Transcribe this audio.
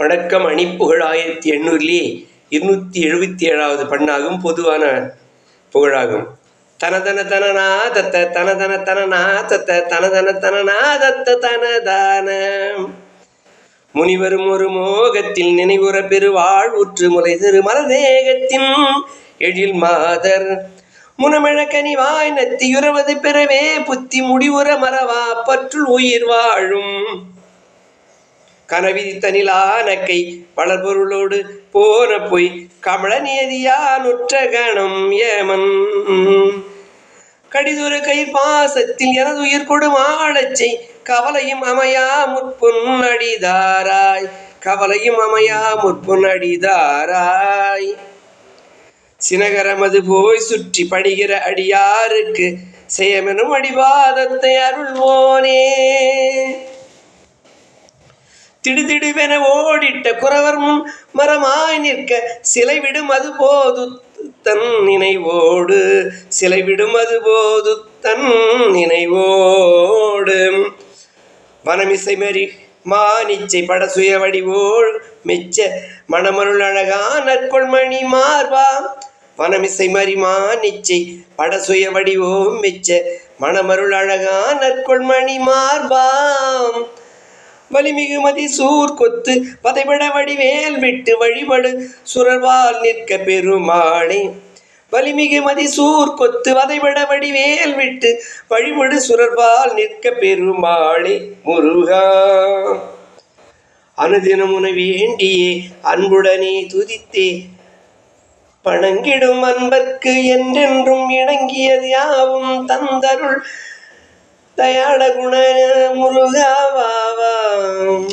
வணக்கம் அணிப்புகழ் ஆயிரத்தி எண்ணூறிலே இருநூற்றி எழுபத்தி ஏழாவது பண்ணாகும் பொதுவான புகழாகும். தனதன தனனா தத்த தனதன தனனா தத்த தனதன தனனா தத்த தனதான. முனிவரும் ஒரு மோகத்தில் நினைவுற பெருவாழ்வுற்று முலை திரு மலதேகத்தின் எழில் மாதர். முனமிழக்கனிவாய் நத்தியுறவது பெறவே புத்தி முடிவுற மறவா பற்றுள் உயிர் வாழும். கனவிதி தனிலானக்கை பலர்பொருளோடு போன பொய் கமல நியதியானுற்ற கணம் ஏமன் கடிதுர கை பாசத்தில் எனது உயிர் கொடுமாடச் கவலையும் அமையா முற்பொன் அடிதாராய். கவலையும் அமையா முற்பொன் அடிதாராய். சினகரமது போய் சுற்றி படுகிற அடியாருக்கு செயமெனும் அடிவாதத்தை அருள்வோனே. திடுதிடுவென ஓடிட்ட குறவர் முன் மரமாய் நிற்க சிலை விடும் அது போது தன் நினைவோடு சிலை விடும் அது போது தன் நினைவோடு. வனமிசை மறி மானிச்சை பட சுய வடிவோள் மெச்ச மணமருள் அழகா நற்கொள்மணி மார்பா. வனமிசை மறி மானிச்சை பட சுய வடிவோம் மெச்ச மணமருள் அழகா நற்கொள்மணி மார்பாம் வலிமிகுமதி சூர் கொத்து பதைபட வடிவேல் விட்டு வழிபடு சுரர்வால் நிற்க பெருமாளே. வலிமிகுமதி சூர் கொத்து வதைபட வடிவேல் விட்டு வழிபடு சுரர்வால் நிற்க பெருமாளே. முருகா அனுதினமுன வேண்டியே அன்புடனே துதித்தே. பணங்கிடும் அன்பர்க்கு என்றென்றும் இணங்கியது யாவும் தந்தருள் தயாட குண முருகாவாம்